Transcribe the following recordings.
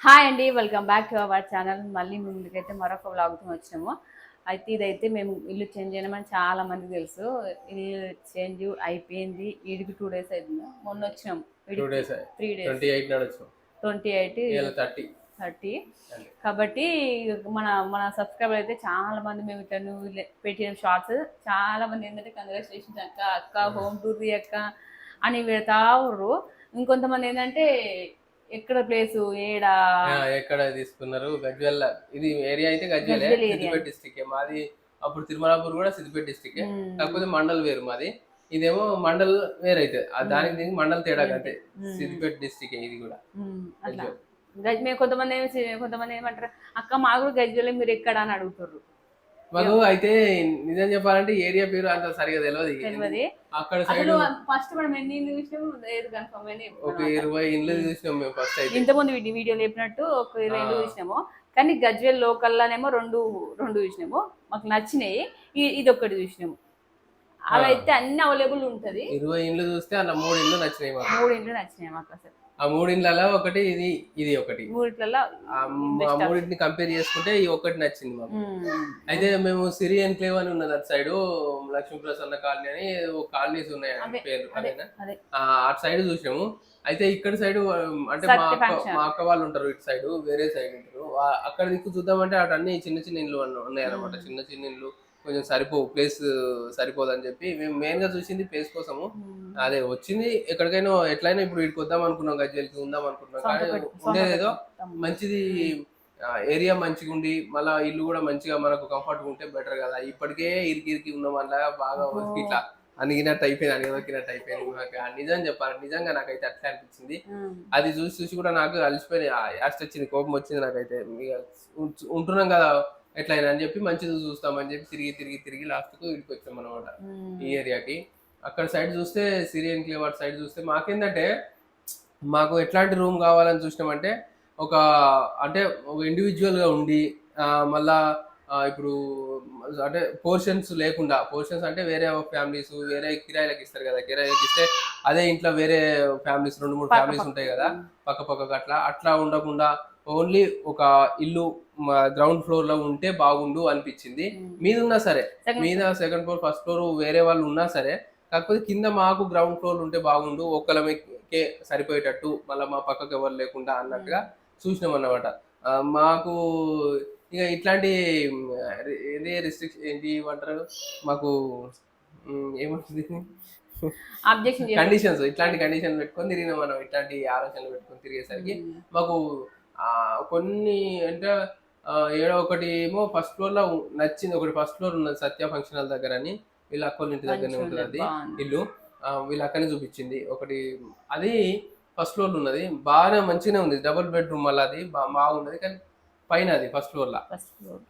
Hi అండి welcome back to our channel మళ్ళీ మీ ముందుకైతే మరొక వ్లాగ్తో వచ్చినాము. అయితే ఇదైతే మేము ఇల్లు చేంజ్ చేయమని చాలా మందికి తెలుసు. ఇల్లు చేంజ్ అయిపోయింది. ఈడికి టూ డేస్ అవుతుంది మొన్న వచ్చినాం. Two days three days twenty eight thirty thirty కాబట్టి మన మన సబ్స్క్రైబర్ అయితే చాలా మంది మేము ఇట్లా నువ్వు పెట్టిన షార్ట్స్ చాలా మంది ఏంటంటే కంగ్రాచులేషన్స్ అక్క అక్క హోమ్ టూర్ అక్క అని పెడతా ఉర్రు ఇంకొంతమంది ఏంటంటే ఎక్కడ ప్లేస్? ఏడా? ఎక్కడ తీసుకున్నారు? గజ్వెల్ ఇది ఏరియా అయితే గజ్వెలే. సిద్దిపేట డిస్టిక్ మాది అప్పుడు తిరుమలాపూర్ కూడా సిద్దిపేట డిస్టిక్. కాకపోతే మండల్ వేరు మాది. ఇదేమో మండల్ వేరైతే. దానికి దీనికి మండల్ తేడా అంతే. మ్మ్. సిద్దిపేట డిస్టిక్ ఇది కూడా. ఉమ్, అట్లా. గజ్వేల్. గజ్ మేము కొంతమంది కొంతమంది ఏమంటారు అక్క మా కూడా గజ్వేల్ మీరు ఎక్కడ? అని అడుగుతారు మాకు అయితే నిజం చెప్పాలంటే ఏరియా పేరు అంత సరిగా తెలియదు అక్కడ సైడ్ ఫస్ట్ మనం ఎన్ని ఇల్లు చూసినాము ఏది కన్ఫర్మ్ ఒక ఇరవై ఇండ్లు చూసినాం మేము ఫస్ట్ అయితే. ఇంతకుముందు వీడి వీడియో లేపినట్టు ఒక ఇరవై ఇల్లు. చూసినాము. కానీ గజ్వేల్ లోకల్లోనేమో రెండు రెండు చూసినాము. మాకు నచ్చినాయి. ఇది ఒకటి చూసినాము. అవి. అయితే అన్ని అవైలబుల్ ఉంటది. ఇరవై ఇండ్లు చూస్తే అలా మూడు ఇండ్లు నచ్చినాయి మాకు. మూడు ఇండ్లు నచ్చినాయి మాకు అసలు. ఆ మూడు ఇండ్లలో ఒకటి ఇది ఇది ఒకటి. మూడిట్లలో ఆ మ- ఆ మూడింటిని కంపేర్ చేసుకుంటే ఈ ఒకటి నచ్చింది మాకు. అయితే మేము సిరి ఎన్క్లేవ్ అని ఉన్నది అటు సైడ్ లక్ష్మీ ప్రసన్న కాలనీ అని ఓ కాలనీస్ ఉన్నాయి అవే, పేరు అదే అదేనా? అదే. ఆ, అటు సైడ్ చూసాము. అయితే ఇక్కడ సైడ్ అంటే మా సత్య అక్క function. మా అక్క వాళ్ళు ఉంటారు ఇటు సైడ్ వేరే సైడ్ ఉంటారు. వా- అక్కడ దిక్కు చూద్దామంటే అటు అన్ని చిన్న చిన్న ఇల్లు ఉన్నాయి అనమాట చిన్న చిన్న ఇల్లు కొంచెం సరిపో ప్లేస్ సరిపోదని చెప్పి మేము మెయిన్గా చూసింది ప్లేస్ కోసము. అదే వచ్చింది ఎక్కడికైనా ఎట్లయినా ఇప్పుడు ఇక్కడికి వద్దాం అనుకున్నాం గజ్వేల్కి ఉందాం అనుకున్నాం. కానీ ఉండేదేదో. మంచిది ఏరియా మంచిగా ఉండి మళ్ళా ఇల్లు కూడా మంచిగా మనకు కంఫర్ట్ ఉంటే బెటర్ కదా. ఇప్పటికే ఇరికి ఇరికి ఉన్న వల్ల బాగా. ఇట్లా అనిగినట్టు అయిపోయింది అనిగదొక్కినట్టు అయిపోయింది. నాకు నిజం చెప్పాలి నిజంగా నాకైతే అట్లా అనిపించింది. అది చూసి చూసి కూడా నాకు అలసిపోయి యాస్ట్ వచ్చింది కోపం వచ్చింది నాకైతే. ఉంటున్నాం కదా ఎట్లయినా అని చెప్పి మంచిది చూస్తామని చెప్పి తిరిగి తిరిగి తిరిగి లాస్ట్కు ఇక్కడికి వచ్చాం అనమాట. ఈ ఏరియాకి అక్కడ సైడ్ చూస్తే సిరియన్ క్లేవర్ సైడ్ చూస్తే మాకేందంటే మాకు ఎట్లాంటి రూమ్ కావాలని చూసినామంటే ఒక అంటే ఒక ఇండివిజువల్గా ఉండి మళ్ళా ఇప్పుడు అంటే పోర్షన్స్ లేకుండా పోర్షన్స్ అంటే వేరే ఫ్యామిలీస్ వేరే కిరాయిలకు ఇస్తారు కదా కిరాయిలకు ఇస్తే అదే ఇంట్లో వేరే ఫ్యామిలీస్ రెండు మూడు ఫ్యామిలీస్. ఉంటాయి కదా పక్క పక్కకు అట్లా అట్లా ఉండకుండా ఓన్లీ ఒక ఇల్లు గ్రౌండ్ ఫ్లోర్లో ఉంటే బాగుండు అనిపించింది. మీద ఉన్నా సరే మీద సెకండ్ ఫ్లోర్ ఫస్ట్ ఫ్లోర్ వేరే వాళ్ళు ఉన్నా సరే కాకపోతే కింద మాకు గ్రౌండ్ ఫ్లోర్ ఉంటే బాగుండు ఒక్కలకే సరిపోయేటట్టు మళ్ళీ మా పక్కకు ఎవరు లేకుండా అన్నట్టుగా చూసినాం అన్నమాట మాకు ఇక ఇట్లాంటి ఇదే రిస్ట్రిక్షన్ ఏంటి ఏమంటారు? మాకు ఏమంటుంది? కండిషన్స్ ఇట్లాంటి కండిషన్ పెట్టుకొని తిరిగినాం మనం ఇట్లాంటి ఆలోచనలు పెట్టుకొని తిరిగేసరికి మాకు కొన్ని అంటే ఏడో ఒకటి ఏమో ఫస్ట్ ఫ్లోర్లో నచ్చింది. ఒకటి ఫస్ట్ ఫ్లోర్ ఉన్నది సత్య ఫంక్షన్ హాల్ దగ్గర అని. వీళ్ళ అక్కల ఇంటి దగ్గరనే ఉంటుంది అది. ఇల్లు. వీళ్ళ అక్కనే చూపించింది. ఒకటి అది ఫస్ట్ ఫ్లోర్లో ఉన్నది. బాగా మంచిగానే ఉంది. డబుల్ బెడ్రూమ్ మళ్ళీ అది బాగున్నది కానీ పైన అది ఫస్ట్ ఫ్లోర్ లా.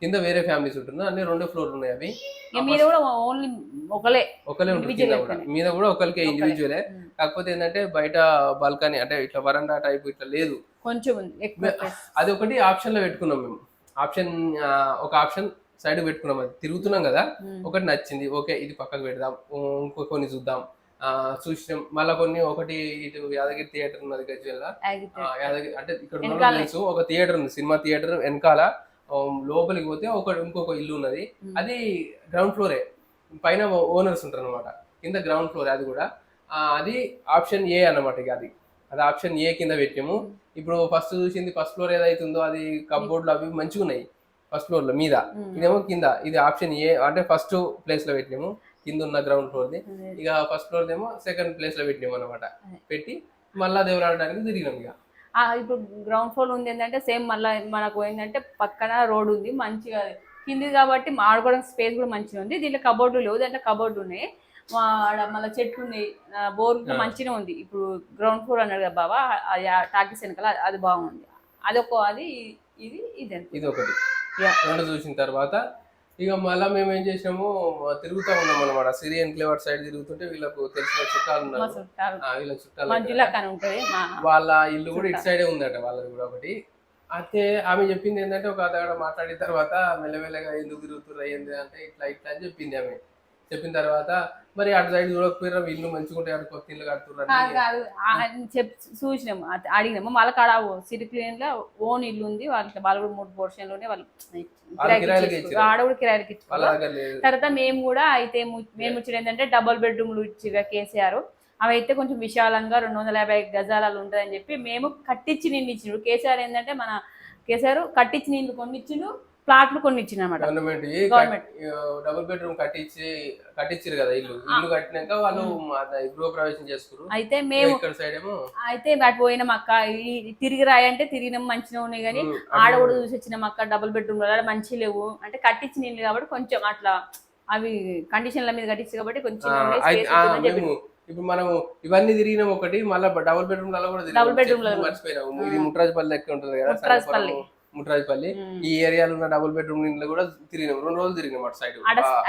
కింద వేరే ఫ్యామిలీస్ ఉంటుంది అన్ని రెండో ఫ్లోర్ ఉన్నాయి అవి. మీద కూడా ఓన్లీ ఒకలే. ఒకలే ఉంటుంది కింద కూడా. మీద కూడా ఒకరికే. ఇండివిజువలే. కాకపోతే ఏంటంటే బయట బాల్కనీ అంటే ఇట్లా వరండా టైప్ ఇట్లా లేదు. కొంచెం. అది ఒకటి ఆప్షన్లో పెట్టుకున్నాం మేము. ఆప్షన్ ఒక ఆప్షన్ సైడ్ పెట్టుకున్నాం. అది తిరుగుతున్నాం కదా. ఒకటి నచ్చింది. ఓకే ఇది పక్కకు పెడదాం. ఇంకో కొన్ని చూద్దాం. చూసినాం. మళ్ళీ కొన్ని ఒకటి ఇటు యాదగిరి థియేటర్ ఉన్నది గజ్వెల్ల. యాదగిరి అంటే ఇక్కడ. తెలుసు ఒక థియేటర్ ఉంది సినిమా థియేటర్ వెనకాల. లోపలికి పోతే ఒక ఇంకొక ఇల్లు ఉన్నది. అది గ్రౌండ్ ఫ్లోరే. పైన ఓనర్స్ ఉంటారు అనమాట కింద గ్రౌండ్ ఫ్లోర్ అది కూడా. అది ఆప్షన్ ఏ అన్నమాట ఇక అది. అది ఆప్షన్ ఏ కింద పెట్టాము ఇప్పుడు ఫస్ట్ చూసింది ఫస్ట్ ఫ్లోర్ ఏదైతుందో అది కప్బోర్డ్లు అవి మంచిగా ఉన్నాయి ఫస్ట్ ఫ్లోర్లో మీద. ఉమ్. ఇదేమో కింద. ఇది ఆప్షన్ ఏ అంటే ఫస్ట్ ప్లేస్లో పెట్టినాము. కింద ఉన్న గ్రౌండ్ ఫ్లోర్ ది. ఇక ఫస్ట్ ఫ్లోర్ ఏమో సెకండ్ ప్లేస్లో పెట్టినాము అనమాట. పెట్టి మళ్ళా దేవులాడడానికి తిరిగినాం ఇక. ఇప్పుడు గ్రౌండ్ ఫ్లోర్ ఉంది ఏంటంటే సేమ్ మళ్ళీ మనకు ఏంటంటే పక్కన రోడ్ ఉంది మంచిగా కింది కాబట్టి ఆడుకోవడానికి స్పేస్ కూడా మంచిగా ఉంది. దీంట్లో కబోర్డు లేవు దాంట్లో కబోర్డు ఉన్నాయి. ఆడ మళ్ళీ చెట్లు ఉన్నాయి బోర్. మంచిగా ఉంది. ఇప్పుడు గ్రౌండ్ ఫ్లోర్ అన్నాడు కదా బాబా టాకీస్ వెనకాల అది బాగుంది. అదొక అది ఇది ఇది. ఇది ఒకటి. రెండు చూసిన తర్వాత ఇక మళ్ళా మేము ఏం చేసినాము తిరుగుతా ఉన్నాం అనమాట సిరియన్ క్లేవర్ సైడ్ తిరుగుతుంటే వీళ్ళకు తెలిసిన చుట్టాలు ఉన్నారు. వీళ్ళ చుట్టాలు ఇల్లు కూడా ఇటు సైడే ఉందట వాళ్ళది కూడా ఒకటి. అయితే ఆమె చెప్పింది ఏంటంటే ఒక అతగడ మాట్లాడిన తర్వాత మెల్లమెల్లగా ఎందుకు తిరుగుతుర్రు అయ్యింది అంటే ఇట్లా ఇట్లా అని చెప్పింది ఆమె. చెప్పిన తర్వాత మరి అటు సైడ్ చూడకపోయినా ఇల్లు మంచిగా ఉంటాయి అటు కొత్త ఇల్లు కడుతున్నారు చూసినాము అడిగినాము మళ్ళీ కాడ సిటీ క్లీన్లో ఓన్ ఇల్లు ఉంది. వాళ్ళకి వాళ్ళు కూడా మూడు పోర్షన్లు ఉన్నాయి వాళ్ళు కిరాయిలకి. ఆడ కూడా వాళ్ళ లేదు. తర్వాత మేము కూడా అయితే మేము ఇచ్చిన ఏంటంటే డబుల్ బెడ్రూమ్లు ఇచ్చిగా కేసీఆర్. అవి అయితే కొంచెం విశాలంగా రెండు వందల యాభై గజాలలో ఉంటుందని చెప్పి మేము కట్టించి నీళ్ళు ఇచ్చిండు కేసీఆర్ ఏంటంటే మన కేసీఆర్ కట్టించి నీళ్ళు కొన్ని ఇచ్చిండు ప్లాట్లు కొన్ని ఇచ్చిండు అనమాట గవర్నమెంట్. డబుల్ బెడ్రూమ్ కట్టించి కట్టించారు కదా ఇల్లు. ఇల్లు కట్టినాక వాళ్ళు గృహ ప్రవేశం చేసుకురు అయితే మేము ఇక్కడ సైడ్ ఏమో అయితే అటు పోయినాం అక్క. తిరిగి రాయి అంటే తిరిగినాం మంచిగా ఉన్నాయి కానీ ఉమ్, ఆడ అటు- కూడా చూసి వచ్చినాం అక్క. డబుల్ బెడ్రూమ్ మంచి లేవు. అంటే కట్టించి నీళ్ళు కాబట్టి కొంచెం అట్లా అవి కండిషన్ల మీద కట్టించి కాబట్టి కొంచెం ఇప్పుడు మనం ఇవన్నీ తిరిగినాం ఒకటి మళ్ళీ డబుల్ బెడ్రూమ్ కూడా లలో. చెట్లు మర్చిపోయినాము. ఇది ముట్రాజపల్లి లెక్క ఉంటుంది కదా ముట్రాజపల్లి. ఈ ఏరియాలో ఉన్న డబుల్ బెడ్రూమ్ ఇంట్లో కూడా తిరిగినాం. రెండు రోజులు తిరిగినాం అటు సైడ్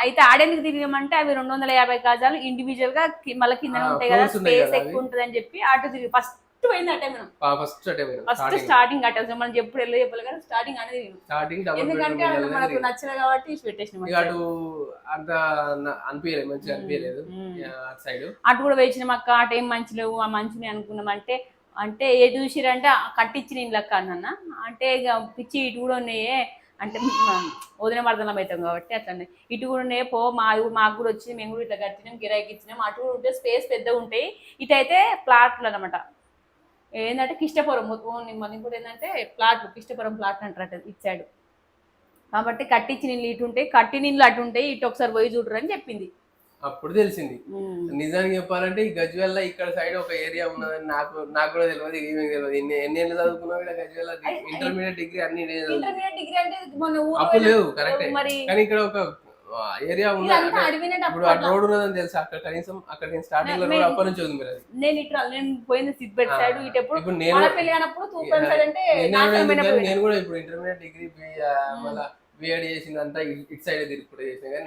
అయితే ఆడేందుకు తిరిగామంటే అవి రెండు వందల యాభై గజాలు ఇండివిజువల్గా మళ్ళీ కింద ఉంటాయి కదా స్పేస్ కదా ఎక్కువ ఉంటుంది అని చెప్పి అటు తిరిగి ఫస్ట్ పోయింది అటే మనం ఫస్ట్ అటే ఫస్ట్ స్టార్టింగ్ అటే మనం ఎప్పుడు వెళ్ళి చెప్పాలి కానీ స్టార్టింగ్ అనేది. స్టార్టింగ్ ఎందుకంటే మనకు నచ్చదు కాబట్టి పెట్టేసినాం అటు అంత అనిపించలేదు మంచిగా అనిపించలేదు. అటు సైడ్ అటు కూడా వేసినాం అక్క అటు ఏం మంచి లేవు ఆ మంచిని అనుకున్నాం అంటే అంటే ఏ చూసిరంటే కట్టించిన కట్టించి లెక్క అన్న అంటే ఇక పిచ్చి ఇటు కూడా ఉన్నాయే. అంటే వదిన మర్దనం అవుతాం కాబట్టి అట్లనే. ఇటు కూడా ఉన్నాయి పో మా మాకు కూడా వచ్చింది మేము కూడా ఇట్లా కట్టినాం గిరాయికి ఇచ్చినాం. అటు కూడా ఉంటే స్పేస్ పెద్దగా ఉంటాయి. ఇటు అయితే ప్లాట్లు అనమాట ఏంటంటే కిష్టపురం మనకి కూడా ఏంటంటే ప్లాట్లు కిష్టపురం ప్లాట్లు అంటారట ఇచ్చాడు కాబట్టి కట్టించిన ఇల్లు ఇటు ఉంటాయి కట్టిన ఇల్లు అటు ఉంటాయి ఇటు ఒకసారి పోయి చూడరు అని చెప్పింది. అప్పుడు తెలిసింది. నిజానికి చెప్పాలంటే ఈ గజ్వెల్ల ఇక్కడ సైడ్ ఒక ఏరియా ఉన్నదని నాకు నాకు కూడా తెలియదు ఏమేమి తెలియదు. ఎన్ని ఎన్ని ఏళ్ళు చదువుకున్నావు ఇక్కడ గజ్వెల్ల ఇంటర్మీడియట్ డిగ్రీ అన్ని అప్పుడు పోయినా- లేవు కరెక్టే కానీ ఇక్కడ ఒక ఏరియా అడవినట్టు ఇప్పుడు ఆ. రోడ్ ఉన్నదని తెలుసు? అక్కడ కనీసం అక్కడ నేను స్టార్టింగ్లో కూడా అప్పటి నుంచి ఉంది మీరు నేను ఇట్లా నేను సైడ్ ఇటు ఎప్పుడు ఇప్పుడు నేను నేను కూడా ఇప్పుడు ఇంటర్మీడియట్ డిగ్రీ మళ్ళీ బిఎడ్ చేసిందంతా ఇటు సైడ్ తిరుగుకుంటూ చేసిన కానీ.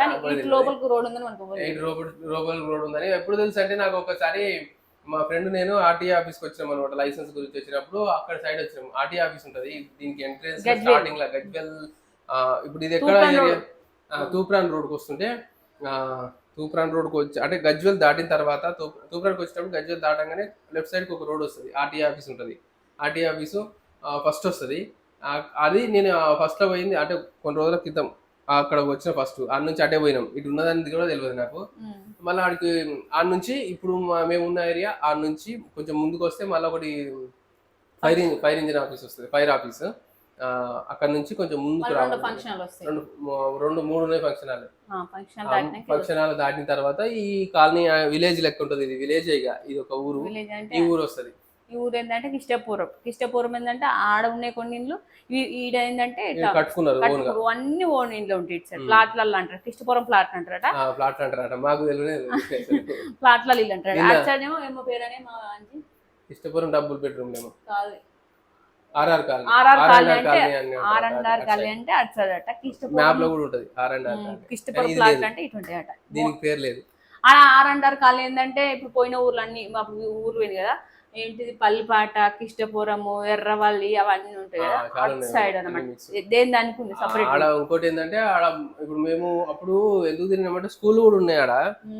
లోపలికి రోడ్ ఉందని మనకు రోడ్ ఎప్పుడు తెలుసు అంటే నాకు ఒకసారి మా ఫ్రెండ్ నేను ఆర్టీఏ ఆఫీస్కి వచ్చినాం అనమాట లైసెన్స్ గురించి వచ్చినప్పుడు అక్కడ సైడ్ వచ్చినాం. ఆర్టీఏ ఆఫీస్ ఉంటది. దీనికి ఎంట్రెన్స్. స్టార్టింగ్ లా గజ్వెల్. ఇప్పుడు ఇది ఎక్కడ తూప్రాన్ తూప్రాన్ రోడ్కి వస్తుంటే తూప్రాన్ రోడ్కి వచ్చి అంటే గజ్వెల్ దాటిన తర్వాత తూ- తూప్రాన్కి వచ్చినప్పుడు గజ్వెల్ దాటంగానే లెఫ్ట్ సైడ్కి ఒక రోడ్ వస్తుంది. ఆర్టీఏ ఆఫీస్ ఉంటుంది. ఆర్టీఏ ఆఫీసు ఫస్ట్ వస్తుంది. అది నేను ఫస్ట్లో పోయింది అంటే కొన్ని రోజుల క్రితం అక్కడ వచ్చిన ఫస్ట్ ఆడ నుంచి అటే పోయినాం. ఇటు ఉన్నదని కూడా తెలియదు నాకు. మళ్ళీ ఆడికి ఆడ నుంచి ఇప్పుడు మేము ఉన్న ఏరియా ఆడ నుంచి కొంచెం ముందుకు వస్తే మళ్ళీ ఒకటి ఫైర్ ఫైర్ ఇంజిన్ ఆఫీస్ వస్తుంది ఫైర్ ఆఫీస్ అక్కడ నుంచి కొంచెం ముందుకు రెండు రెండు మూడు ఉన్నాయి ఫంక్షన్ హాల్ ఫంక్షన్ హాల్ దాటిన తర్వాత ఈ కాలనీ విలేజ్ లెక్క ఉంటుంది ఇది. విలేజ్ ఇక ఇది ఒక ఊరు. ఈ ఊరు వస్తుంది. ఈ ఊరు ఏంటంటే కిష్టపురం కిష్టపురం ఏంటంటే ఆడ ఉన్నాయి కొన్ని ఇండ్లు ఈడ ఏంటంటే కట్టుకున్నారు అన్ని ఓన్ ఇండ్లు ఉంటాయి సైడ్ ప్లాట్లలో అంటారు. కిష్టపురం ప్లాట్ అంటారట. ప్లాట్ అంటారట. మాకు ప్లాట్లలో ఇల్లు అంటారు సైడ్ ఏమో పేరనే మా ఆంటీ. ఇష్టపురం డబుల్ బెడ్రూమ్ ఏమో. కాదు. R R colony. R R colony R అంటే అని ఆర్ అండ్ ఆర్. కాలనీ అంటే అటు సైడ్ అట మ్యాప్ కిష్టపురం లో కూడా ఉంటది. R and R um, colony. Kishtapuram కానీ ఇది ప్లాట్. అంటే ఇటు ఉంటాయి అట. దీనికి పేరు లేదు. ఆ ఆర్ అండ్ ఆర్ కాలనీ ఏంటంటే ఇప్పుడు పోయిన ఊర్లు అన్ని మా ఊరు పోయింది కదా. ఏంటిది పల్లిపాట కిష్టపురము ఎర్రవల్లి అవన్నీ ఉంటాయి కదా. అటు. సైడ్ అనమాట. దేని దానికి ఉంది సపరేట్ ఆడ ఇంకోటి ఏంటంటే ఆడ ఇప్పుడు మేము అప్పుడు ఎందుకు తిరిగినామంటే స్కూల్ కూడా ఉన్నాయి ఆడ.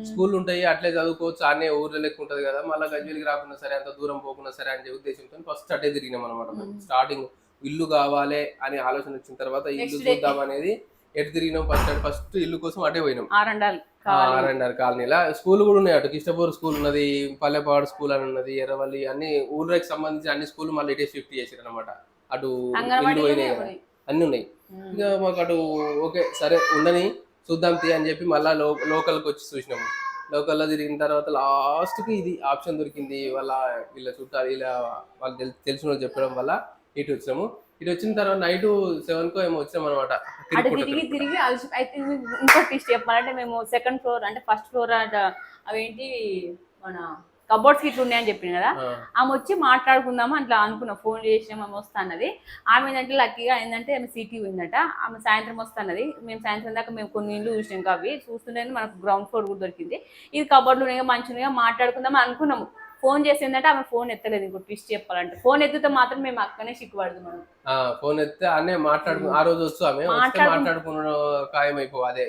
స్కూల్ ఉంటాయి అట్లే చదువుకోవచ్చు ఆడనే ఊర్లో లెక్క ఉంటది కదా. మళ్ళీ గజ్వేలికి రాకుండా సరే అంత దూరం పోకుండా సరే అని ఉద్దేశంతో ఫస్ట్ అటే తిరిగినాం అనమాట స్టార్టింగ్ ఇల్లు కావాలి అనే ఆలోచన వచ్చిన తర్వాత ఇల్లు. చూద్దాం అనేది ఎటు తిరిగినాం? ఫస్ట్ ఫస్ట్ ఇల్లు కోసం అటే పోయినాం. ఆర్ అండ్ ఆర్ కావాలి ఆర్ అండ్ ఆర్ కాలనీలా స్కూల్ కూడా ఉన్నాయి అటు. కిష్టపూర్ స్కూల్ ఉన్నది పల్లెపాడు స్కూల్ అని ఉన్నది ఎర్రవల్లి అన్ని ఊర్లకు సంబంధించి అన్ని స్కూల్ మళ్ళీ ఇటే షిఫ్ట్ చేసారు అనమాట అటు ఇల్లు పోయినాయి. అన్ని ఉన్నాయి. ఇక మాకు అటు ఓకే సరే ఉండని చూద్దాం తీ అని చెప్పి మళ్ళీ లో లోకల్కి వచ్చి చూసినాము. లోకల్లో తిరిగిన తర్వాత లాస్ట్కి ఇది ఆప్షన్ దొరికింది. వాళ్ళ వీళ్ళ చుట్టాలు ఇలా వాళ్ళు తెల్- తెలిసిన వాళ్ళు చెప్పడం వల్ల ఇటు వచ్చినాము. ఇటు వచ్చిన తర్వాత నైట్ సెవెన్కో ఏమో వచ్చినాం అనమాట అటు తిరిగి తిరిగి అలసి అయితే ఇంకో టిస్ట్ చెప్పాలంటే మేము సెకండ్ ఫ్లోర్ అంటే ఫస్ట్ ఫ్లోర్ అట అవేంటి మన కబోర్డ్స్ ఇట్లా ఉన్నాయని చెప్పింది కదా? ఆమె వచ్చి మాట్లాడుకుందాము అట్లా అనుకున్నా. ఫోన్ చేసినాం ఆమె వస్తా అన్నది ఆమె ఏంటంటే లక్కీగా ఏంటంటే ఆమె సిటీ పోయిందట ఆమె సాయంత్రం వస్తున్నది. మేము సాయంత్రం దాకా మేము కొన్ని ఇల్లు చూసినాం. అవి చూస్తుంటే మనకు గ్రౌండ్ ఫ్లోర్ కూడా దొరికింది. ఇది కబోర్డ్లు ఉన్నాయి మంచిగా మాట్లాడుకుందాం అనుకున్నాము. ఫోన్ చేసిందంటే ఆమె ఫోన్ ఎత్తలేదు ఇంకో ట్విస్ట్ చెప్పాలంటే. ఫోన్ ఎత్తితే మాత్రం మేము అక్కనే సిగ్గుపడదు మనం ఫోన్ ఎత్తే అనే మాట్లాడుకు ఆ రోజు ఆమె వస్తే మాట్లాడుకు- మాట్లాడుకున్న ఖాయం అయిపో అదే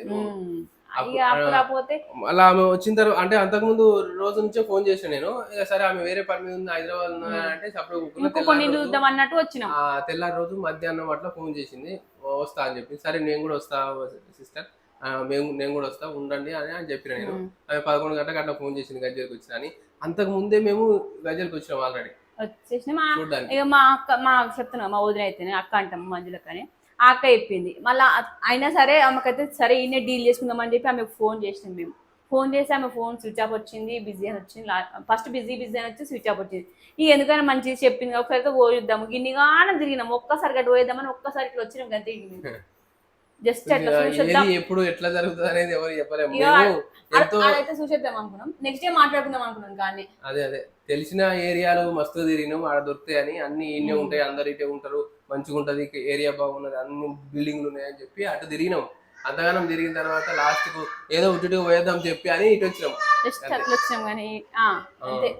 అలా ఆమె వచ్చిన తర్వాత అంటే అంతకుముందు రోజు నుంచే ఫోన్ చేసిన నేను. సరే ఆమె వేరే పని మీద ఉంది హైదరాబాద్ అంటే అన్నట్టు వచ్చినాం. తెల్లారి రోజు మధ్యాహ్నం అట్లా ఫోన్ చేసింది. వస్తా అని చెప్పి సరే నేను కూడా వస్తా సిస్టర్. మేము నేను కూడా వస్తా ఉండండి అని అని చెప్పిన నేను. ఆమె పదకొండు గంటలకు అట్లా ఫోన్ చేసింది గజ్జలకు వచ్చిన అని. అంతకు ముందే మేము గజ్జలకు వచ్చినాం ఆల్రెడీ వచ్చేసిన. మా ఇక అక్క మా చెప్తున్నా మా వదిన అయితేనే అక్క అంటాం మంజులకని ఆ అక్క చెప్పింది. మళ్ళీ అయినా సరే ఆమెకైతే సరే ఈయనే డీల్ చేసుకుందామని చెప్పి ఆమెకు ఫోన్ చేసినాం మేము. ఫోన్ చేసి ఆమె ఫోన్ స్విచ్ ఆఫ్ వచ్చింది బిజీ అని వచ్చింది. ఫస్ట్ బిజీ బిజీ అని వచ్చి స్విచ్ ఆఫ్ వచ్చింది. ఈ ఎందుకని మంచిగా చెప్పింది. ఒకసారి పోయిద్దాము గిన్నిగానే తిరిగినాం. ఒక్కసారి గట్టు పోయిద్దామని ఒక్కసారి ఇట్లా వచ్చినాం గంతే. జస్ట్ అట్లా చూసేద్దాం ఏది ఎప్పుడు ఎట్లా జరుగుతుంది అనేది ఎవరు చెప్పలేము. అదైతే చూసేద్దాం అనుకున్నాం. నెక్స్ట్ డే మాట్లాడుకుందాం అనుకున్నాం కానీ. అదే అదే. తెలిసిన ఏరియాలు మస్తు తిరిగినాం. ఆడ దొరుకుతాయని అన్ని ఇన్నే ఉంటాయి. అందరు ఇటే ఉంటారు. మంచిగా ఉంటది. ఏరియా బాగున్నది. అన్ని బిల్డింగ్లు ఉన్నాయని చెప్పి అటు తిరిగినాం. అంతగానం తిరిగిన తర్వాత లాస్ట్కు ఏదో ఉట్టుగా పోయేద్దాం చెప్పి అని ఇటు వచ్చినాం. జస్ట్ అట్లా వచ్చినాం కానీ అంతే.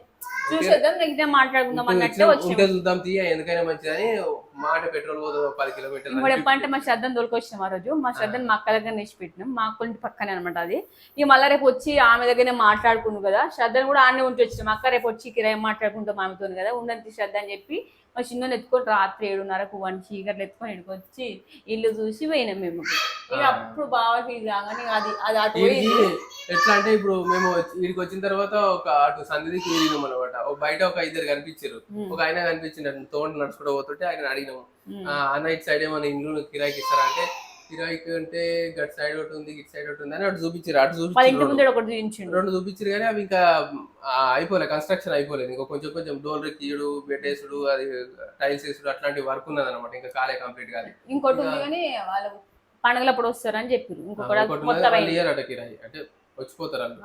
చూసేద్దాం మాట్లాడుకుందాం ఉంటే అన్నట్టే ఉంటే చూద్దాం తీయ ఎందుకైనా మంచిదని మాట పెట్రోల్ పోతుంది పది కిలోమీటర్లు అని ఎప్పుడంటే మా శ్రద్ధను తోలుకొచ్చినాం ఆ రోజు. మా శ్రద్ధను మా అక్క దగ్గర నిలిచి పెట్టినాం. మా అక్క ఇంటి పక్కనే అనమాట అది. ఇక మళ్ళీ రేపు వచ్చి ఆమె దగ్గరనే మాట్లాడుకుంది కదా. శ్రద్ధను కూడా ఆడనే ఉంచి వచ్చినాం. అక్క రేపు వచ్చి కిరాయి మాట్లాడుకుంటాం ఆమెతో కదా. ఉండంతి శ్రద్ధ అని చెప్పి మా చిన్న ఎత్తుకొని రాత్రి ఏడున్నరకు వన్ చీకట్లు ఎత్తుకొని ఇక్కడికి వచ్చి ఇల్లు చూసి పోయినాం మేము. ఇక. అప్పుడు బాగా ఫీల్ కాగానే అది అది అటు ఎట్లా అంటే ఇప్పుడు మేము వీడికి వచ్చిన తర్వాత ఒక అటు సంధికి తిరిగినాం అనమాట ఒక బయట ఒక ఇద్దరు కనిపించారు. ఒక ఆయన కనిపించిండు తోట నడుచుకుంటూ పోతుంటే ఆయన అడిగినాము ఆ నైట్ సైడ్ ఏమైనా ఇల్లు కిరాయికి ఇస్తారా అంటే కిరాయికి అంటే గట్ సైడ్ ఒకటి ఉంది ఇటు సైడ్ ఒకటి ఉంది అని అటు చూపించారు అటు వాళ్ళ ఇంటి చూపించారు ఒకటి చూపించిండు. రెండు చూపించారు కానీ అవి ఇంకా ఆ, అయిపోలే కన్స్ట్రక్షన్ అయిపోలేదు. ఇంకా కొంచెం కొంచెం డోర్ బెడ్ వేసుడు అది టైల్స్ వేసుడు అట్లాంటి వర్క్ ఉన్నది అనమాట ఇంకా కాలే కంప్లీట్ కాదు ఇంకోటి ఉంది కానీ వాళ్ళు పండుగలప్పుడు వస్తారని చెప్పారు ఇంకొకటి కొత్త వన్ ఇయర్ అట కిరాయి. అంటే వచ్చిపోతారు వాళ్ళు.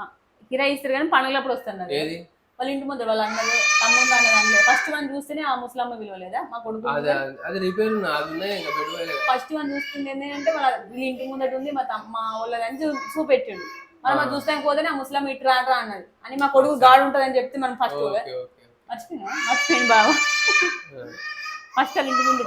కిరాయి ఇస్తారు కానీ పండుగలప్పుడు వస్తున్నారు ఏది? వాళ్ళ ఇంటి ముందు వాళ్ళ అన్నలు తమ్ముడు అన్నది ఫస్ట్ వన్ చూస్తేనే ఆ ముసలమ్మ విలువలేదా? మా కొడుకు అది అది రిపేర్ ఫస్ట్ వన్ చూస్తుంది ఏంటంటే వాళ్ళ వీళ్ళ ఇంటి ముందట ఉంది మా తమ్మ మా వాళ్ళదని చూపెట్టాడు. మనం అది చూస్తానికి పోతేనే ఆ ముసలమ్మ ఇటు రారా అన్నది. అని మా కొడుకు గాడు ఉంటదని చెప్తే మనం ఫస్ట్ మర్చిపోయినా? మర్చిపోయింది బావ ఫస్ట్ వాళ్ళ ఇంటి ముందు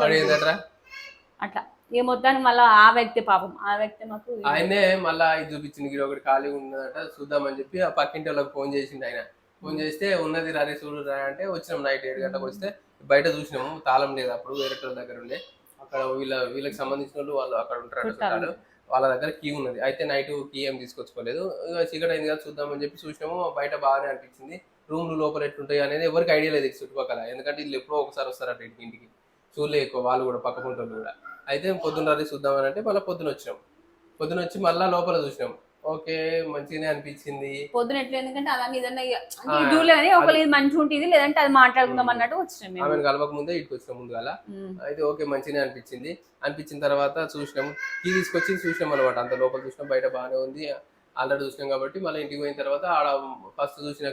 అట్లా. ఏ మొత్తానికి మళ్ళీ ఆ వ్యక్తి పాపం. ఆ వ్యక్తి మాకు ఆయనే మళ్ళా ఇది చూపించింది ఒకటి ఖాళీ ఉన్నదట చూద్దామని చెప్పి ఆ పక్కింటి వాళ్ళకి ఫోన్ చేసిండు ఆయన. ఫోన్ చేస్తే ఉన్నది రారే చూడు రా అంటే వచ్చినాం నైట్ ఏడు గంటలకు వస్తే బయట చూసినాము తాళం లేదు అప్పుడు వేరే దగ్గర ఉండే. అక్కడ వీళ్ళ వీళ్ళకి సంబంధించిన వాళ్ళు వాళ్ళు అక్కడ ఉంటారు చుట్టాలు. వాళ్ళ దగ్గర కీ ఉన్నది. అయితే నైట్ కీ ఏం తీసుకొచ్చుకోలేదు. ఇక చీకటి అయింది కదా చూద్దామని చెప్పి చూసినాము. బయట బాగానే అనిపించింది. రూమ్లు లోపల ఎట్లుంటాయి అనేది ఎవరికి ఐడియా లేదు చుట్టుపక్కల. ఎందుకంటే వీళ్ళు ఎప్పుడో ఒకసారి వస్తారట ఇంటికి ఇంటికి. చూడలే ఎక్కువ వాళ్ళు కూడా పక్క వాళ్ళు కూడా. అయితే పొద్దున్న రాత్రి చూద్దామని అంటే మళ్ళీ పొద్దున వచ్చినాం. పొద్దున వచ్చి మళ్ళీ లోపల చూసినాం. ఓకే మంచిగానే అనిపించింది. పొద్దున ఎట్లా ఎందుకంటే అలా ఏదన్నా ఇది ఇది మంచిగా ఉంటుంది లేదంటే అది మాట్లాడుకుందాం అన్నట్టు వచ్చినాం ఆమెను కలవక ముందే ఇటుకు వచ్చినాం ముందుగాల. ఉమ్. అయితే ఓకే మంచిగానే అనిపించింది. అనిపించిన తర్వాత చూసినాం. కీ తీసుకొచ్చి చూసినాం అనమాట అంత లోపల చూసినాం బయట బాగానే ఉంది. ఆల్రెడీ చూసినాం కాబట్టి మళ్ళీ ఇంటికి పోయిన తర్వాత ఆడ ఫస్ట్ చూసిన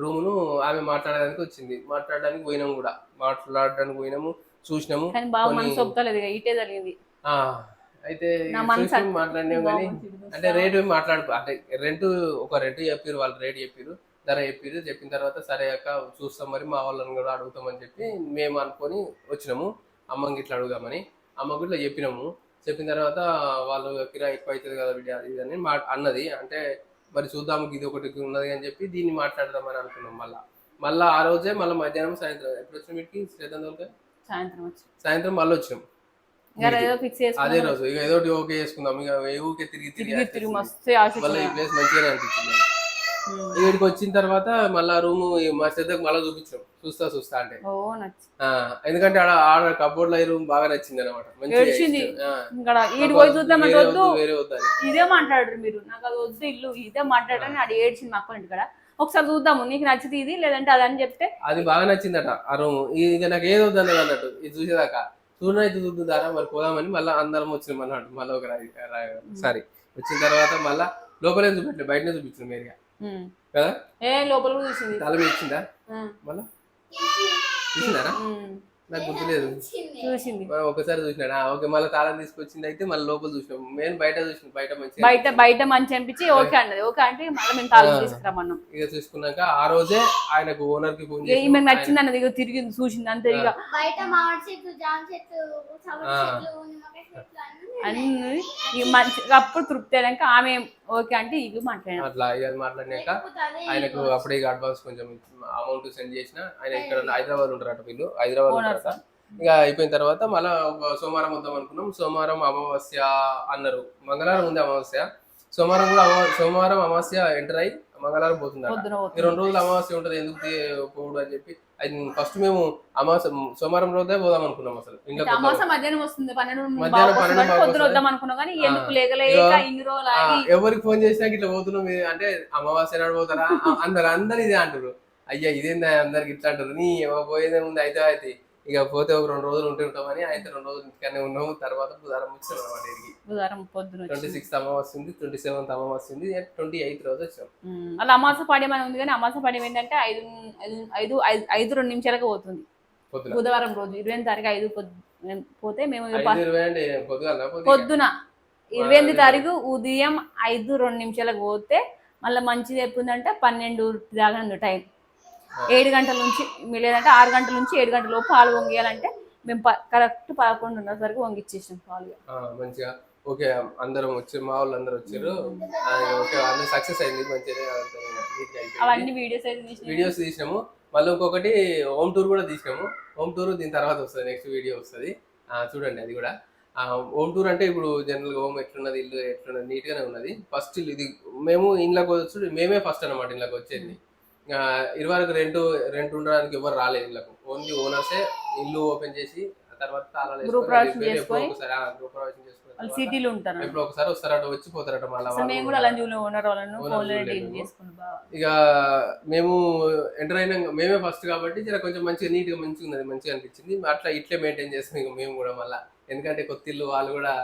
రూమును ఆమె మాట్లాడడానికి వచ్చింది. మాట్లాడడానికి పోయినాం కూడా. మాట్లాడడానికి పోయినాము చూసినాము. కానీ బాగా మనసు ఇటే జరిగింది. అయితే మాట్లాడినాం కానీ. అంటే రేటు మాట్లాడుకో అంటే రెంట్ ఒక రెంట్ చెప్పారు వాళ్ళు రేట్ చెప్పారు ధర చెప్పారు చెప్పిన తర్వాత సరే అక్క చూస్తాం మరి మా వాళ్ళని కూడా అడుగుతామని చెప్పి మేము అనుకొని వచ్చినాము. అమ్మకి ఇట్లా అడుగుదామని. అమ్మకి ఇట్లా చెప్పినాము. చెప్పిన తర్వాత వాళ్ళు కిరా ఎక్కువ అవుతుంది కదా బిడ్డ అది ఇది అని మా అన్నది. అంటే మరి చూద్దాము ఇది ఒకటి ఉన్నది అని చెప్పి దీన్ని మాట్లాడదామని అనుకున్నాం మళ్ళా. మళ్ళా ఆ రోజే మళ్ళీ మధ్యాహ్నం సాయంత్రం ఎప్పుడు వచ్చిన శ్రీదంతో సాయంత్రం సాయంత్రం మళ్ళీ వచ్చినాం. అదే రోజు ఇక ఏదో ఓకే చేసుకుందాం ఇక ఏ ఊరికే తిరిగి తిరిగి. మస్తు మళ్ళీ ఈ ప్లేస్ మంచిగానే అనిపించింది. ఇక్కడికి వచ్చిన తర్వాత మళ్ళా రూమ్ మా శ్రద్ధకు మళ్ళీ చూపించాం. చూస్తా చూస్తా అంటే. ఎందుకంటే ఆడ ఆడ కబోర్డ్లో రూమ్ బాగా నచ్చింది అనమాట వద్దు. ఇదే మాట్లాడరు మీరు. నాకు అది వద్దు ఇల్లు. ఇదే మాట్లాడని అది ఏడ్చింది మా అక్క ఇంటికాడ. ఒకసారి చూద్దాము నీకు నచ్చితే ఇది లేదంటే అదని చెప్తే. అది బాగా నచ్చిందట ఆ రూమ్. ఇక నాకు ఏది వద్దన్నది అన్నట్టు ఇది చూసేదాకా. చూడన అయితే చూద్దారా మరి పోదామని మళ్ళీ అందరం వచ్చినాం అన్నట్టు మళ్ళీ ఒక సారీ. వచ్చిన తర్వాత మళ్ళా లోపలే చూపెట్టలేదు బయటనే చూపించాం మీరుగా. కదా? ఏ లోపల కూడా చూసింది. తల మీద ఇచ్చిందా. మళ్ళా. నాకు గుర్తులేదు చూసింది. ఒకసారి చూసినాడు. ఆ, ఓకే మళ్ళీ తాళం తీసుకొచ్చింది అయితే మళ్ళీ లోపల చూసినాం. నేను బయట చూసిన బయట మంచిగా బయట బయట మంచి అనిపించి ఓకే. అన్నది. ఓకే అంటే మళ్ళీ మేము తాళం తీసుకురామన్నాం ఇక చూసుకున్నాక ఆ రోజే ఆయనకు ఓనర్కి ఫోన్ ఇక ఈమెకు నచ్చింది అన్నది ఇక తిరిగి చూసింది అంతే ఇక బయట మామిడి చెట్లు జామ చెట్లు అన్ని మంచి అప్పుడు తృప్తి అయినాక ఆమె ఓకే అంటే ఇక మాట్లాడాం అట్లా ఇక మాట్లాడినాక ఆయనకు అప్పుడే ఇక అడ్వాన్స్ కొంచెం అమౌంట్ సెండ్ చేసిన ఆయన ఇక్కడ హైదరాబాద్ ఉంటారట వీళ్ళు. హైదరాబాద్. ఉంటారట. ఇక అయిపోయిన తర్వాత మళ్ళా ఒక సోమవారం వద్దాం అనుకున్నాం. సోమవారం అమావాస్య అన్నారు. మంగళవారం ఉంది అమావాస్య. సోమవారం కూడా అమావా సోమవారం అమావాస్య ఎంటర్ అయ్యి మంగళవారం పోతుంది. రెండు రోజులు అమావాస్య ఉంటది ఎందుకు పోడు అని చెప్పి. అది ఫస్ట్ మేము అమావాస్య సోమవారం రోజే పోదాం అనుకున్నాం అసలు. అమాస మధ్యాహ్నం వస్తుంది మధ్యాహ్నం పన్నెండు ఇక, ఎవరికి ఫోన్ చేసినా ఇట్లా పోతున్నాం అంటే అమావాస్య నాడు పోతారా? అందరు అందరు ఇదే అంటారు అయ్యా ఇదేందా అందరికి ఇట్లా అంటారు నీ పోయేదే ఉంది అయితే అయితే. ఇక పోతే ఒక రెండు రోజులు ఉంటే ఉంటామని అయితే రెండు రోజులు ఇంటికనే ఉన్నాము. తర్వాత బుధవారం వచ్చాం అనమాట ఇక్కడికి బుధవారం పొద్దున ట్వంటీ సిక్స్త్ అమావాస్య ఉంది ట్వంటీ సెవెంత్ అమావాస్య ఉంది ట్వంటీ ఎయిత్ రోజు వచ్చాం. అలా అమాస పాడేమని ఉంది కానీ అమాస పాడేం ఏంటంటే ఐదు ఐదు ఐదు రెండు నిమిషాలకు పోతుంది. బుధవారం రోజు ఇరవై తారీఖు ఐదు పోతే మేము పొద్దున. ఇరవై ఎనిమిది తారీఖు ఉదయం ఐదు రెండు నిమిషాలకు పోతే మళ్ళీ మంచిది ఎప్పుందంటే పన్నెండు దాకా ఉంది టైం. ఏడు గంటల నుంచి మీ లేదంటే ఆరు గంటల నుంచి ఏడు గంటల లోపు పాలు వంగియాలంటే మేము కరెక్ట్ పదకొండున్నర వరకు వంగిచ్చేసాం పాలు. మంచిగా. ఓకే అందరం వచ్చారు మా వాళ్ళు అందరు వచ్చారు. ఆ, ఓకే అందరు సక్సెస్ అయింది మంచిగా. అవన్నీ వీడియోస్ వీడియోస్ తీసినాము. మళ్ళీ ఇంకొకటి హోమ్ టూర్ కూడా తీసినాము. హోమ్ టూర్ దీని తర్వాత వస్తుంది నెక్స్ట్ వీడియో వస్తుంది. చూడండి అది కూడా. హోమ్ టూర్ అంటే ఇప్పుడు జనరల్గా హోమ్ ఎట్లున్నది ఇల్లు ఎట్లున్నది నీట్ గానే ఉన్నది. ఫస్ట్ ఇల్లు ఇది మేము ఇంట్లోకి వచ్చి మేమే ఫస్ట్ అన్నమాట ఇంట్లోకి వచ్చేది. ఇరవై వరకు రెంట్ రెంట్ ఉండడానికి ఎవరు రాలేదు ఇళ్ళకు. ఓన్లీ ఓనర్సే ఇల్లు ఓపెన్ చేసి తర్వాత తాళాలు ఎప్పుడో ఒకసారి గ్రూప్ ప్రవేశం చేసుకుని వాళ్ళు సిటీలో ఉంటారు. ఎప్పుడో ఒకసారి వస్తారట వచ్చి పోతారట మళ్ళీ ఇక మేము ఎంటర్ అయినా మేమే ఫస్ట్ కాబట్టి జర కొంచెం మంచిగా నీట్గా మంచిగా ఉన్నది మంచిగా అనిపించింది. అట్లా ఇట్లే మెయింటైన్ చేస్తాం ఇక మేము కూడా మళ్ళీ. ఎందుకంటే కొత్త ఇల్లు వాళ్ళు కూడా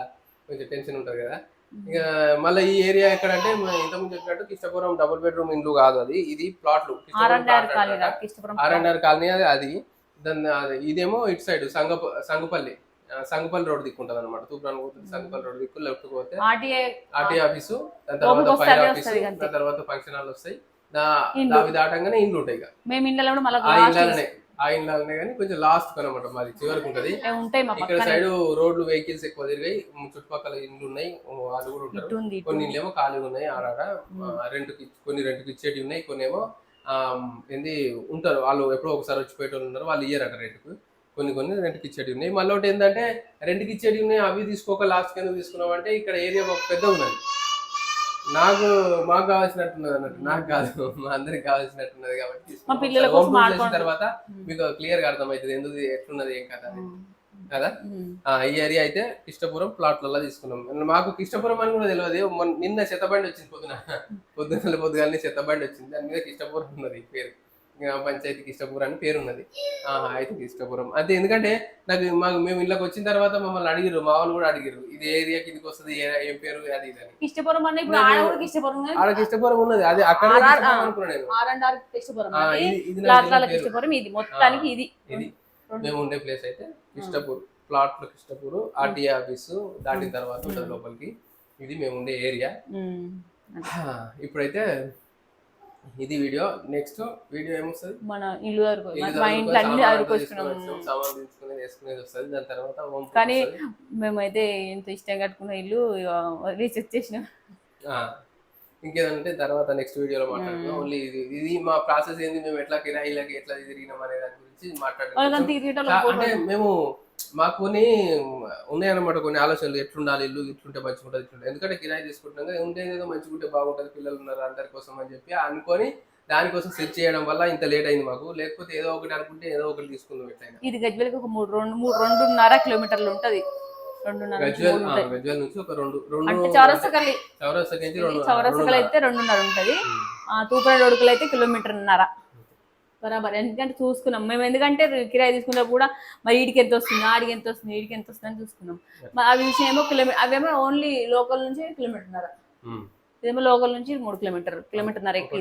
కొంచెం టెన్షన్ ఉంటుంది కదా. ఇక మళ్ళీ ఈ ఏరియా ఎక్కడంటే ఇంతకుముందు చెప్పినట్టు కిష్టపురం డబుల్ బెడ్రూమ్ ఇల్లు కాదు అది. ఇది ప్లాట్లు ఆర్ అండ్ ఆర్ కాలనీ అది అది. అది ఇదేమో ఇటు సైడ్ సంగప సంగపల్లి. సంగపల్లి రోడ్ దిక్కు ఉంటుంది అనమాట తూప్రాన్ పోతుంది సంగపల్లి రోడ్ దిక్కు లెఫ్ట్ పోతే ఆర్టీ ఆఫీసు దాని తర్వాత ఫైర్ ఆఫీసు. దాని తర్వాత ఫంక్షన్ హాల్ వస్తాయి. ఇండ్లు. అవి దాటంగానే ఇండ్లు ఉంటాయి ఇక. మేము ఆ లాస్ట్ ఇండ్లనే ఆ ఇండ్లనే కానీ కొంచెం లాస్ట్ అనమాట మాది చివరికి ఉంటది. ఇక్కడ సైడ్ రోడ్లు వెహికల్స్ ఎక్కువ తిరిగాయి. చుట్టుపక్కల ఇండ్లు ఉన్నాయి. వాళ్ళు కూడా ఉంటారు. కొన్ని. ఇల్లేమో ఖాళీగా ఉన్నాయి ఆడాడ రెంట్కి కొన్ని రెంట్కి ఇచ్చేటి ఉన్నాయి కొన్ని ఏమో ఆ, ఏంది ఉంటారు. వాళ్ళు ఎప్పుడో ఒకసారి వచ్చి పోయేటోళ్ళు ఉన్నారు వాళ్ళు ఇయ్యారట రెంట్కు. కొన్ని కొన్ని రెంట్కి ఇచ్చేటి ఉన్నాయి. మళ్ళీ ఒకటి ఏంటంటే రెంట్కి ఇచ్చేటి ఉన్నాయి అవి తీసుకోక లాస్ట్ ఎందుకు తీసుకున్నాం అంటే ఇక్కడ ఏరియా పెద్ద ఉన్నది. నాకు మాకు కావాల్సినట్టున్నది అన్నట్టు. నాకు కాదు మా అందరికి కావాల్సినట్టున్నది కాబట్టి. మా పిల్లల కోసం చేసిన. తర్వాత మీకు క్లియర్గా అర్థమవుతుంది ఎందుకు ఎట్లున్నది ఏం కదా అని. కదా? ఈ ఏరియా అయితే కిష్టపురం ప్లాట్లలో తీసుకున్నాం. మాకు కిష్టపురం అని కూడా తెలియదు. నిన్న చెత్తబండి వచ్చింది పొద్దున. పొద్దున పొద్దుగానే చెత్తబండి వచ్చింది. దాని మీద కిష్టపురం ఉన్నది పేరు. గ్రామ పంచాయతీ కిష్టపురం అని పేరు ఉన్నది ఆ, అయితే కిష్టపురం అంతే ఎందుకంటే నాకు మాకు మేము ఇళ్ళకి వచ్చిన తర్వాత మమ్మల్ని అడిగిరు మా వాళ్ళు కూడా అడిగిరు ఇది ఏరియా కిందకి వస్తుంది ఏ- పేరు అది ఇది అని. ఇష్టపురం ఇప్పుడు ఇష్టపురం ఉంది. ఆడ కిష్టపురం ఉన్నది. అది అక్కడ ఇష్టపురం. ఇది- ఇది. ఇష్టపురం ఇది మొత్తానికి ఇది. ఇది. మేము ఉండే ప్లేస్ అయితే కిష్టపూర్ ప్లాట్లో కిష్టపూర్ ఆర్టీఏ ఆఫీసు దాటిన తర్వాత లోపలికి. ఇది మేము ఉండే ఏరియా. ఇప్పుడైతే ఇది వీడియో. నెక్స్ట్ వీడియో ఏమొస్తుంది? మన ఇల్లు ఇల్లు మా ఇంట్లో అన్ని తీసుకుని వేసుకునేది వస్తుంది. దాని తర్వాత కానీ. మేమైతే ఎంత ఇష్టం కట్టుకున్న ఇల్లు రీసెర్చ్ చేసిన. ఆ, ఇంకేదంటే తర్వాత నెక్స్ట్ వీడియోలో మాట్లాడుకుందాం. ఓన్లీ ఇది ఇది మా ప్రాసెస్ ఏంది? మేము ఎట్లా కిరాయిలకి ఎట్లా తిరిగినాం అనే దాని గురించి చా- అంటే మేము మాకు కొన్ని ఉన్నాయన్నమాట కొన్ని ఆలోచనలు. ఎట్లుండాలి ఇల్లు? ఇట్లుంటే మంచిగా ఉంటుంది ఇట్లుంటే. ఎందుకంటే కిరాయి తీసుకుంటున్నాం కదా ఉండేది ఏదో మంచిగా ఉంటే బాగుంటుంది పిల్లలు ఉన్నారు అందరి కోసం అని చెప్పి అనుకొని దానికోసం సెట్ చేయడం వల్ల ఇంత లేట్ అయింది మాకు. లేకపోతే ఏదో ఒకటి అనుకుంటే ఏదో ఒకటి తీసుకుందాం ఎట్లయినా. ఇది గజ్వెల్కి ఒక మూడు రెండు మూడు రెండున్నర కిలోమీటర్లు ఉంటది. గజ్వెల్. గజ్వెల్ నుంచి ఒక రెండు రెండు చౌరస్తకలి చౌరస్తకలు అయితే రెండున్నర. ఉంటది. ఆ తూపర రోడ్డుకలు అయితే కిలోమీటర్న్నర. బరాబర్. ఎందుకంటే చూసుకున్నాం. మేము ఎందుకంటే కిరాయి తీసుకున్నా కూడా మరి ఈడికి ఎంత వస్తుంది ఆడికి ఎంత వస్తుంది ఈడికి ఎంత వస్తుంది అని చూసుకున్నాం. అవి విషయం ఏమో కిలోమీటర్ అవేమో ఓన్లీ లోకల్ నుంచి కిలోమీటర్న్నర. ఉమ్. ఇదేమో లోకల్ నుంచి మూడు కిలోమీటర్ కిలోమీటర్న్నర ఎక్కువ.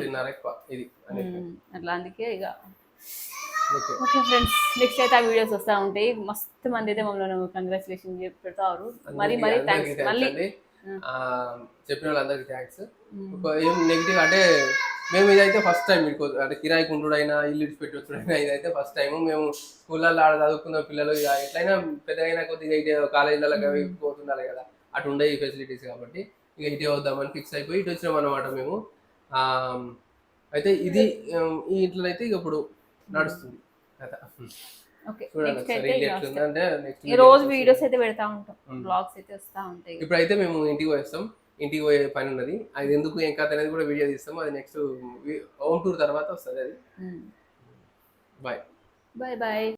ఉమ్, అట్లా అందుకే ఇక. ఓకే ఫ్రెండ్స్ నెక్స్ట్ అయితే ఆ వీడియోస్ వస్తూ ఉంటాయి. మస్తు మంది అయితే మమ్మల్ని కంగ్రాచులేషన్ పెడతారు. మరి మరి థ్యాంక్స్ మళ్ళీ చెప్పిన వాళ్ళందరికీ థ్యాంక్స్ ఏం నెగిటివ్ అంటే మేము ఇదైతే ఫస్ట్ టైం మీకు అంటే కిరాయి కుంటుడైనా ఇల్లు ఇడిచి పెట్టి వచ్చుడైనా ఇదైతే ఫస్ట్ టైం మేము స్కూళ్ళల్లో ఆడ చదువుకున్న పిల్లలు ఇక ఎట్లయినా పెద్దగైనా కొద్దిగా ఇటే కాలేజీలలో అవి పోతుండాలి కదా. అటు ఉండే ఈ ఫెసిలిటీస్ కాబట్టి ఇక ఇటే వద్దామని ఫిక్స్ అయిపోయి ఇటు వచ్చినాం అనమాట మేము. అయితే ఇది ఇంట్లో అయితే ఇక ఇప్పుడు నడుస్తుంది నెక్స్ట్ ఈ రోజు వీడియోస్ అయితే పెడతా ఉంటాం. బ్లాగ్స్ అయితే వస్తూ ఉంటాయి. ఇప్పుడైతే మేము ఇంటికి పోయేస్తాం. ఇంటికి పోయే పని ఉన్నది. అది ఎందుకు ఏం కథ అనేది కూడా వీడియో తీస్తాం అది నెక్స్ట్ హోమ్ టూర్ తర్వాత వస్తుంది అది. Bye bye bye